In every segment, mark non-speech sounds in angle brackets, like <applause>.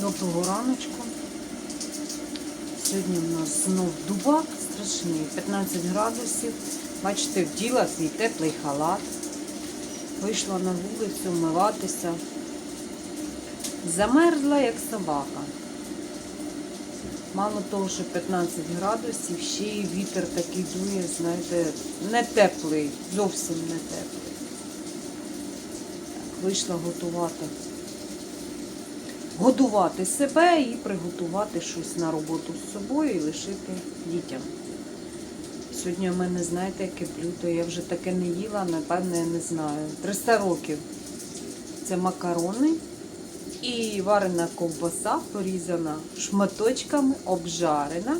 Доброго раночку. Сьогодні у нас знов дубак страшний, 15 градусів. Бачите, вділа свій теплий халат. Вийшла на вулицю вмиватися. Замерзла, як собака. Мало того, що 15 градусів, ще й вітер такий дує, знаєте, не теплий, зовсім не теплий. Вийшла готувати годувати себе і приготувати щось на роботу з собою і лишити дітям. Сьогодні у мене, знаєте, яке блюдо, я вже таке не їла, напевне, не знаю. 300 років. Це макарони і варена ковбаса, порізана шматочками, обжарена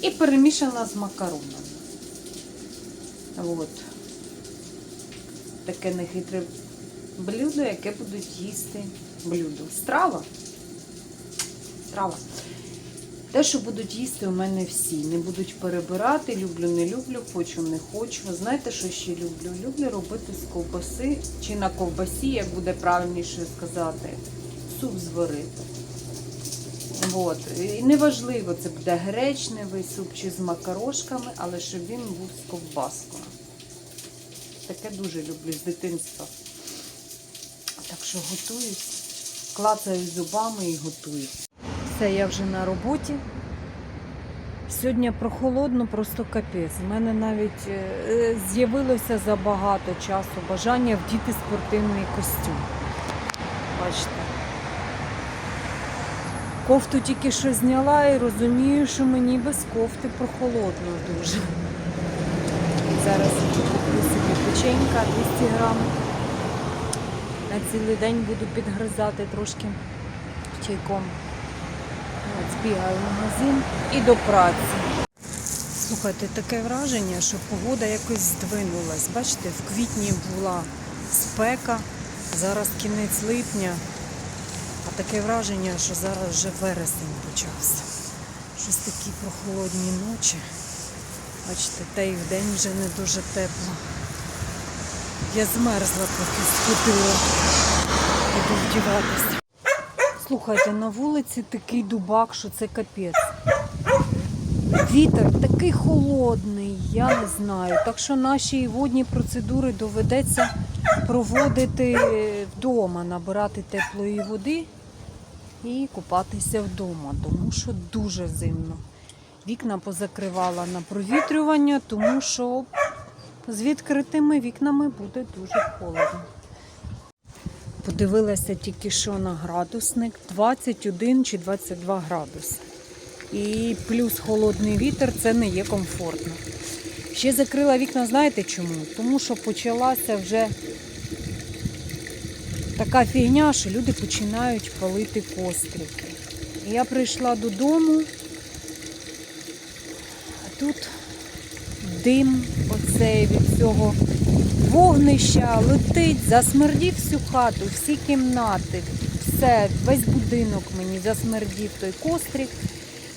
і перемішана з макаронами. От. Таке нехитре блюдо, яке будуть їсти блюдо. Страва страва. Те, що будуть їсти у мене всі. Не будуть перебирати, люблю, не люблю, хочу, не хочу. Знаєте, що ще люблю? Люблю робити з ковбаси, чи на ковбасі, як буде правильніше сказати, суп зварити. От. І неважливо, це буде гречневий суп чи з макарошками, але щоб він був з ковбаскою. Таке дуже люблю з дитинства. Так що готую, клацаю зубами і готую. Все, я вже на роботі. Сьогодні прохолодно, просто капець. У мене навіть е, з'явилося забагато часу бажання вдіти спортивний костюм. Бачите. Кофту тільки що зняла і розумію, що мені без кофти прохолодно дуже. Зараз куплю собі печенька 200 грам. На цілий день буду підгризати трошки чайком. Збігаю в магазин і до праці. Слухайте, таке враження, що погода якось здвинулась. Бачите, в квітні була спека, зараз кінець липня, а таке враження, що зараз вже вересень почався. Щось такі прохолодні ночі. Бачите, та й вдень вже не дуже тепло. Я змерзла поки сходила. Буду вдіватися. Слухайте, на вулиці такий дубак, що це капець. Вітер такий холодний, я не знаю. Так що наші водні процедури доведеться проводити вдома, набирати теплої води і купатися вдома, тому що дуже зимно. Вікна позакривала на провітрювання, тому що з відкритими вікнами буде дуже холодно. Подивилася тільки що на градусник 21 чи 22 градуси. І плюс холодний вітер це не є комфортно. Ще закрила вікна, знаєте чому? Тому що почалася вже така фігня, що люди починають палити кострики. Я прийшла додому, а тут дим оцей від цього вогнища летить, засмердів всю хату, всі кімнати, все, весь будинок мені засмердів той кострик.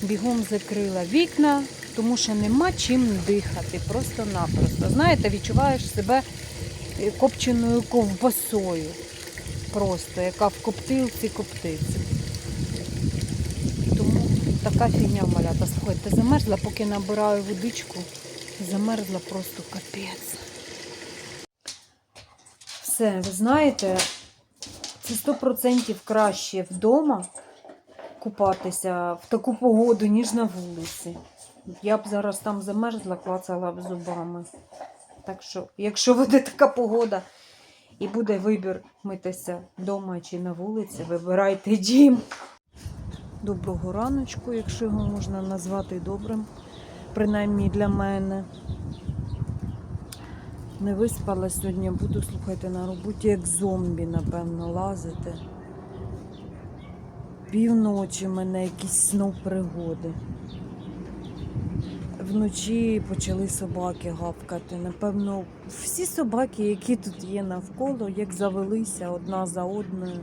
Бігом закрила вікна, тому що нема чим дихати, просто-напросто. Знаєте, відчуваєш себе е, копченою ковбасою, просто, яка в коптилці коптиться. Тому така фігня малята. Слухайте, замерзла, поки набираю водичку, замерзла просто капець. Все, ви знаєте, це 100% краще вдома купатися в таку погоду, ніж на вулиці. Я б зараз там замерзла, клацала б зубами. Так що, якщо буде така погода і буде вибір митися вдома чи на вулиці, вибирайте дім. Доброго раночку, якщо його можна назвати добрим, принаймні для мене. Не виспала сьогодні, буду слухайте на роботі, як зомбі, напевно, лазити. Півночі в мене якісь знов пригоди. Вночі почали собаки гавкати. Напевно, всі собаки, які тут є навколо, як завелися одна за одною.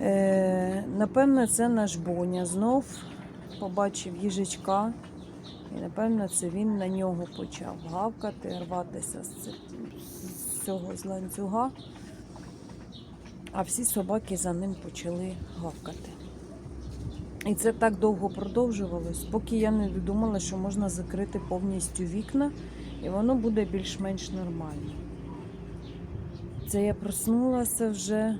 Е, напевно, це наш Боня. Знов побачив їжачка. І напевно це він на нього почав гавкати, рватися з цього з ланцюга. А всі собаки за ним почали гавкати. І це так довго продовжувалось, поки я не додумала, що можна закрити повністю вікна, і воно буде більш-менш нормально. Це я проснулася вже,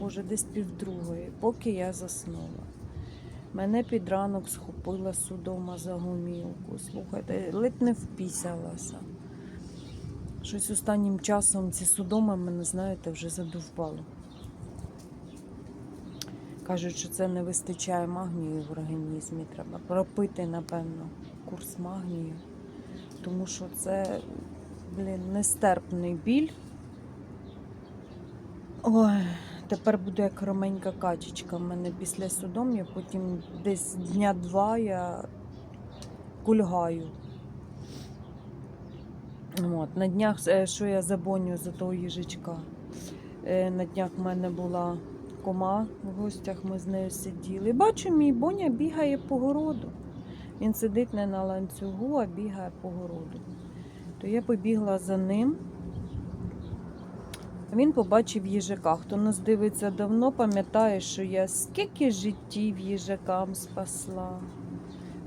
боже, десь півдругої, поки я заснула. Мене під ранок схопила судома за гумілку. Слухайте, ледь не впісялася. Щось останнім часом ці судоми мене, знаєте, вже задовбали. Кажуть, що це не вистачає магнію в організмі. Треба пропити, напевно, курс магнію. Тому що це, блін, нестерпний біль. Ой, тепер буду як роменька качечка. У мене після судом'я, потім десь дня два я кульгаю. От, на днях, е, що я забоню за того їжачка. Е, На днях в мене була кома в гостях, ми з нею сиділи. Бачу, мій Боня бігає по городу. Він сидить не на ланцюгу, а бігає по городу. То я побігла за ним. Він побачив їжака. Хто нас дивиться давно, пам'ятає, що я скільки життів їжакам спасла,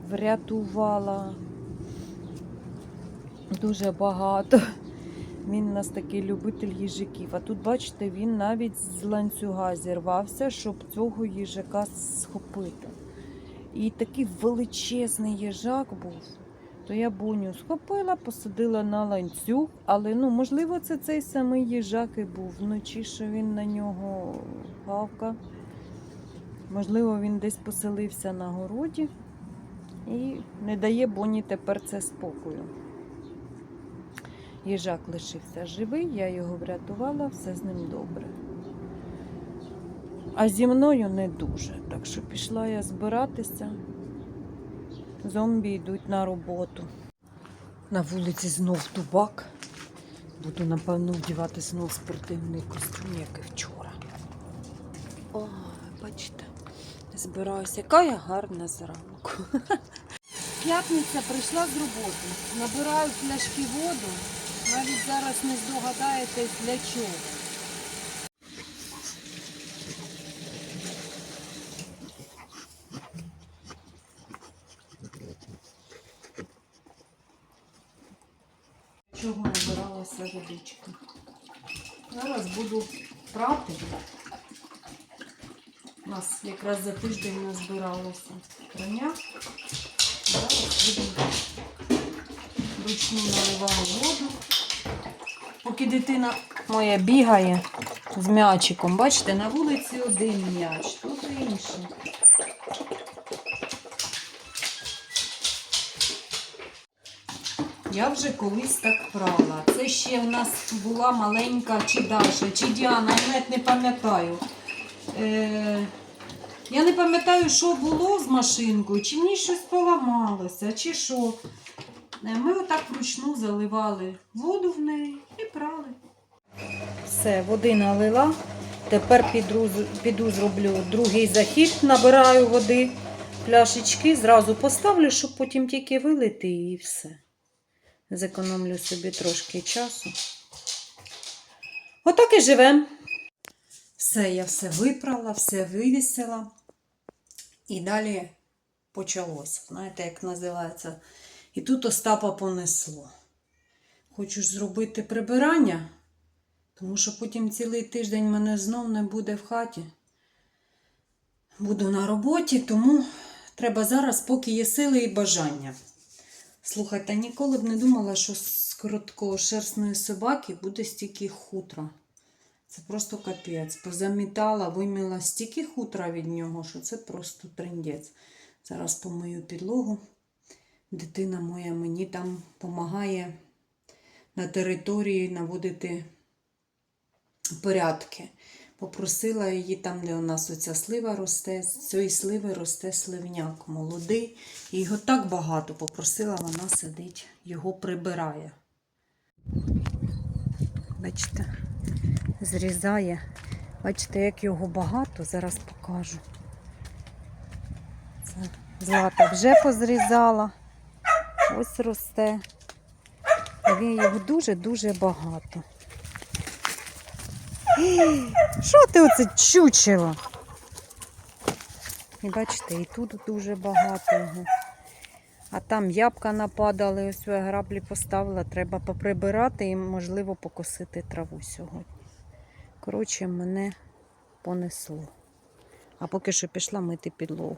врятувала дуже багато. Він у нас такий любитель їжаків. А тут, бачите, він навіть з ланцюга зірвався, щоб цього їжака схопити. І такий величезний їжак був. То я боню схопила, посадила на ланцюг, але ну, можливо, це цей самий їжак і був вночі, що він на нього гавкав. Можливо, він десь поселився на городі і не дає Боні тепер це спокою. Їжак лишився живий, я його врятувала, все з ним добре. А зі мною не дуже. Так що пішла я збиратися. Зомбі йдуть на роботу. На вулиці знов тубак. Буду, напевно, вдівати знов спортивний костюм, як і вчора. О, бачите, збираюся. Яка я гарна зранку. <laughs> П'ятниця прийшла з роботи. Набираю пляшки воду. Навіть зараз не здогадаєтесь для чого. Буду прати. У нас якраз за тиждень назбиралося прання. Зараз будемо вручну наливаю воду. Поки дитина моя бігає з м'ячиком. Бачите, на вулиці один м'яч, тут інший. Я вже колись так прала. Це ще в нас була маленька чи Даша, чи Діана, я навіть не пам'ятаю. Е, я не пам'ятаю, що було з машинкою, чи ній щось поламалося, чи що. Е, Ми отак вручну заливали воду в неї і прали. Все, води налила. Тепер піду, піду зроблю другий захід, набираю води, пляшечки, зразу поставлю, щоб потім тільки вилити і все. Зекономлю собі трошки часу. Отак і живемо. Все, я все випрала, все вивісила. І далі почалося. Знаєте, як називається? І тут Остапа понесло. Хочу зробити прибирання, тому що потім цілий тиждень мене знов не буде в хаті. Буду на роботі, тому треба зараз, поки є сили і бажання. Слухайте, ніколи б не думала, що з короткошерстної собаки буде стільки хутра. Це просто капець. Позамітала, виміла стільки хутра від нього, що це просто трендець. Зараз помию підлогу. Дитина моя мені там допомагає на території наводити порядки. Попросила її там, де у нас оця слива росте, з цієї сливи росте сливняк молодий. І його так багато попросила, вона сидить, його прибирає. Бачите, зрізає. Бачите, як його багато, зараз покажу. Це Злата вже позрізала. Ось росте. Його дуже-дуже багато. Що ти оце чучело? І бачите, і тут дуже багато його. А там ябка нападали, ось я граблі поставила. Треба поприбирати і, можливо, покосити траву сьогодні. Коротше, мене понесло. А поки що пішла мити підлогу.